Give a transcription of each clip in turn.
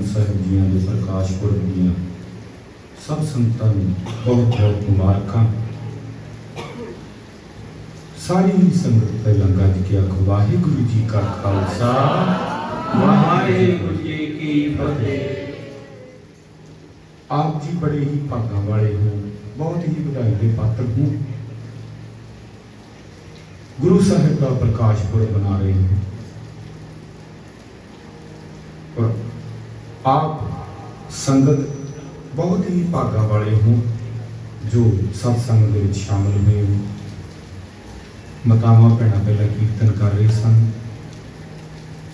ਗੁਰੂ ਗ੍ਰੰਥ ਸਾਹਿਬ ਜੀਆਂ ਦੇ ਪ੍ਰਕਾਸ਼ ਪੁਰਬ ਦੀਆਂ ਸਭ ਸੰਤਾਂ ਨੂੰ ਬਹੁਤ ਬਹੁਤ ਮੁਬਾਰਕਾਂ ਸਾਰੀ ਹੀ ਸੰਗਤ ਪਹਿਲਾਂ ਗੱਜ ਕੇ ਆਖੋ ਵਾਹਿਗੁਰੂ ਜੀ ਕਾ ਖਾਲਸਾ ਵਾਹਿਗੁਰੂ ਜੀ ਕੀ ਫਤਿਹ ਆਪ ਜੀ ਬੜੇ ਹੀ ਭਾਗਾਂ ਵਾਲੇ ਹੋ ਬਹੁਤ ਹੀ ਵਧਾਈ ਦੇ ਪਾਤਰ ਹੋ ਗੁਰੂ ਸਾਹਿਬ ਦਾ ਪ੍ਰਕਾਸ਼ ਪੁਰਬ ਮਨਾ ਰਹੇ ਹੋ ਔਰ ਆਪ ਸੰਗਤ ਬਹੁਤ ਹੀ ਭਾਗਾਂ ਵਾਲੇ ਹੋ, ਜੋ ਸਤਸੰਗ ਦੇ ਵਿੱਚ ਸ਼ਾਮਲ ਹੋਏ ਹੋ। ਮਤਾਵਾਂ ਭੈਣਾਂ ਪਹਿਲਾਂ ਕੀਰਤਨ ਕਰ ਰਹੇ ਸਨ।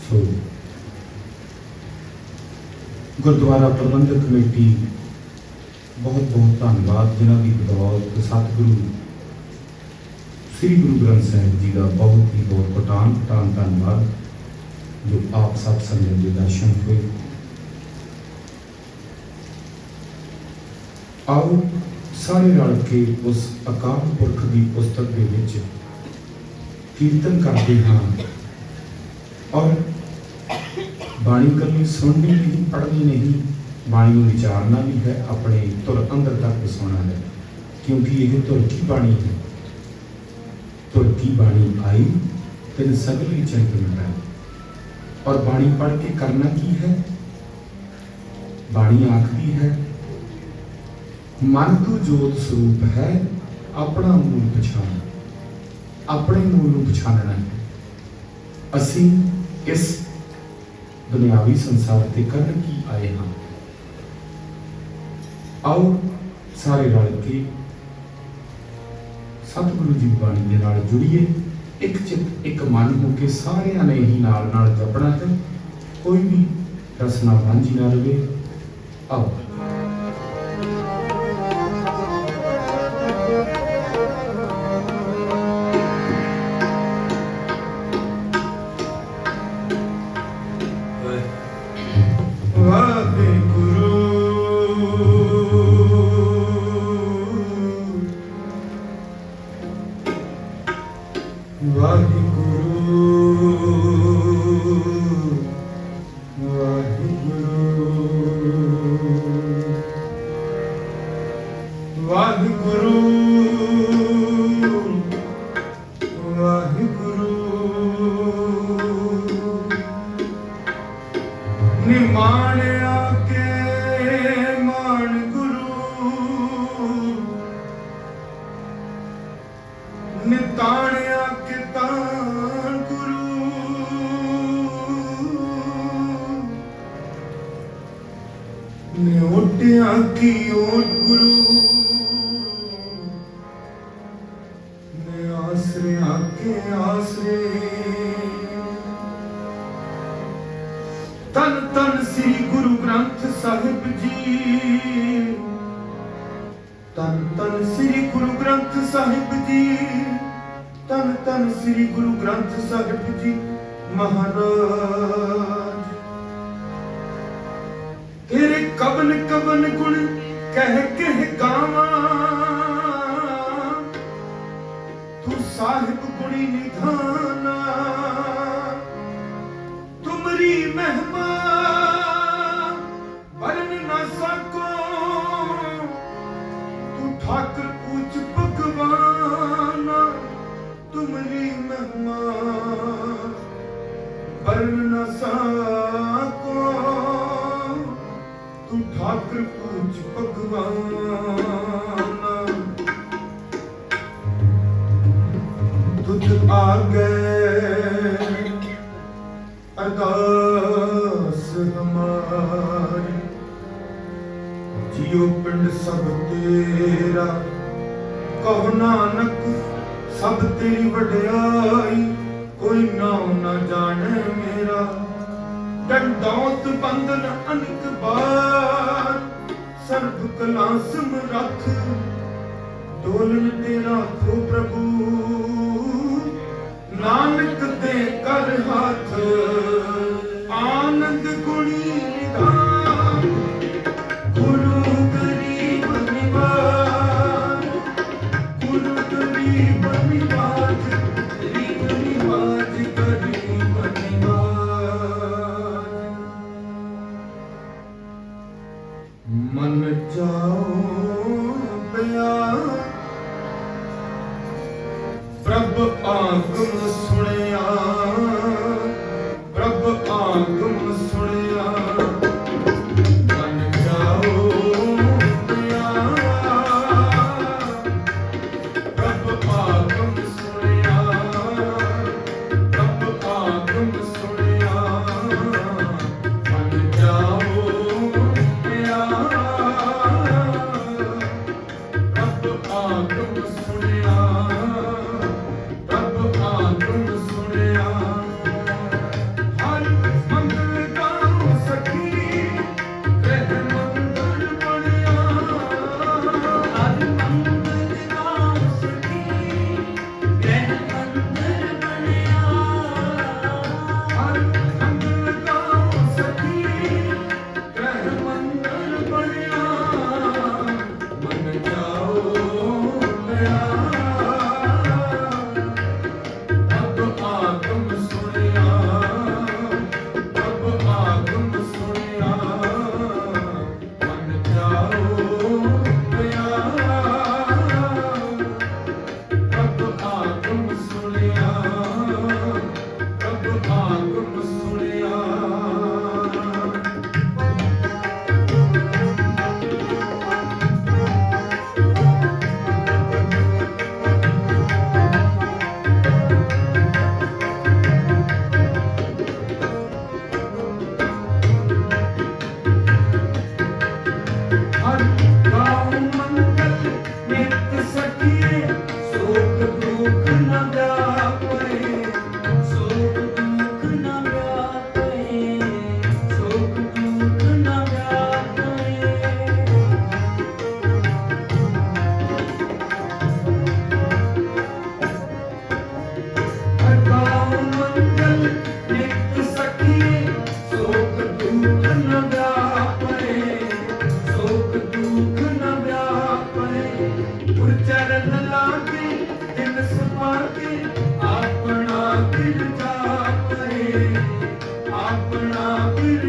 ਸੋ ਗੁਰਦੁਆਰਾ ਪ੍ਰਬੰਧਕ ਕਮੇਟੀ ਬਹੁਤ ਬਹੁਤ ਧੰਨਵਾਦ, ਜਿਨ੍ਹਾਂ ਦੀ ਬਦੌਲਤ ਸਤਿਗੁਰੂ ਸ੍ਰੀ ਗੁਰੂ ਗ੍ਰੰਥ ਸਾਹਿਬ ਜੀ ਦਾ ਬਹੁਤ ਹੀ ਬਹੁਤ ਪਟਾਨ ਪਟਾਨ ਧੰਨਵਾਦ, ਜੋ ਆਪ ਸਭ ਸੰਗਤ ਦੇ ਦਰਸ਼ਨ ਹੋਏ। ਆਓ ਸਾਰੇ ਰਲ ਕੇ ਉਸ ਅਕਾਲ ਪੁਰਖ ਦੀ ਪੁਸਤਕ ਦੇ ਵਿੱਚ ਕੀਰਤਨ ਕਰਦੇ ਹਾਂ। ਔਰ ਬਾਣੀ ਕਰਨੀ ਸੁਣਨੀ ਨਹੀਂ ਪੜ੍ਹਨੀ ਨਹੀਂ, ਬਾਣੀ ਨੂੰ ਵਿਚਾਰਨਾ ਵੀ ਹੈ, ਆਪਣੇ ਤੁਰ ਅੰਦਰ ਤੱਕ ਵਸਾਉਣਾ ਹੈ। ਕਿਉਂਕਿ ਇਹ ਧੁਰ ਕੀ ਬਾਣੀ ਹੈ? ਧੁਰ ਕੀ ਬਾਣੀ ਆਈ, ਤਿਨ ਸਗਲੀ ਚੰਤ ਮਿਟਾਈ ਔਰ ਬਾਣੀ ਪੜ੍ਹ ਕੇ ਕਰਨਾ ਕੀ ਹੈ? ਬਾਣੀ ਆਖਦੀ ਹੈ ਮਨ ਤੂੰ ਜੋਤ ਸਰੂਪ ਹੈ, ਆਪਣਾ ਮੂਲ ਪਛਾਣ। ਆਪਣੇ ਮੂਲ ਨੂੰ ਪਛਾਣਨਾ ਹੈ। ਅਸੀਂ ਇਸ ਦੁਨਿਆਵੀ ਸੰਸਾਰ ਤੇ ਕਰਨ ਕੀ ਆਏ ਹਾਂ? ਆਓ ਸਾਰੇ ਰਲ ਕੇ ਸਤਿਗੁਰੂ ਜੀ ਬਾਣੀ ਦੇ ਨਾਲ ਜੁੜੀਏ। ਇੱਕ ਚਿੱਤ, ਇੱਕ ਮਨ ਹੋ ਕੇ ਸਾਰਿਆਂ ਨੇ ਹੀ ਨਾਲ ਨਾਲ ਜਪਣਾ ਹੈ। ਕੋਈ ਵੀ ਰਸਨਾ ਵਾਂਝੀ ਨਾ ਰਵੇ ਆਓ। ਵਾਹਿਗੁਰੂ। ਨਿਮਾਣਿਆ ਕੇ ਮਾਨ ਗੁਰੂ। ਨਿਤਾਣਿਆ ਕੇ ਤਾਣ ਗੁਰੂ। ਨਿਉਟਿਆ ਕੀ ਓਟ ਗੁਰੂ। ਤਨ ਤਨ ਸ੍ਰੀ ਗੁਰੂ ਗ੍ਰੰਥ ਸਾਹਿਬ ਜੀ ਮਹਾਰਾਜ। ਤੇਰੇ ਕਵਨ ਕਵਨ ਗੁਣ ਕਹਿ ਕਹਿ ਗਾਵਾਂ। ਤੂੰ ਸਾਹਿਬ ਗੁਣੀ ਨਿਧਾਨਾ। ਤੁਮਰੀ ਮਹਿਮਾ। ਵਰਨ ਨਾ ਸਕੋ। ਤੂੰ ਠਾਕਰ ਪੂਜ ਭਗਵਾਨ। ਤੁਮਰੀ ਮਹਿਮਾ, ਵਰਨ ਨਾ ਸਕੋ ਤੂੰ ਠਾਕਰ ਪੂਜ ਭਗਵਾਨ। ਤੁਧ ਆਗੇ ਅਰਦਾਸ ਹਮਾਰੀ। ਜਿਉ ਪਿੰਡ ਸਭ ਤੇਰਾ, ਕਹੋ ਨਾਨਕ ਸਭ ਤੇਰੀ ਵਡਿਆਈ, ਕੋਈ ਨਾਮ ਨਾ ਜਾਣੇ ਮੇਰਾ। ਡੰਡੌਤ ਬੰਦਨ ਅਨਕ ਬਾਰ, ਸਰਬ ਕਲਾ ਸਮਰੱਥ ਡੋਲਨ ਤੇਰਾ ਖੋ ਪ੍ਰਭੂ, ਨਾਨਕ ਦੇ ਕਰ ਹੱਥ। ਗੁਰੂ ਗਰੀਬ ਆਪਣਾ ਫਿਰ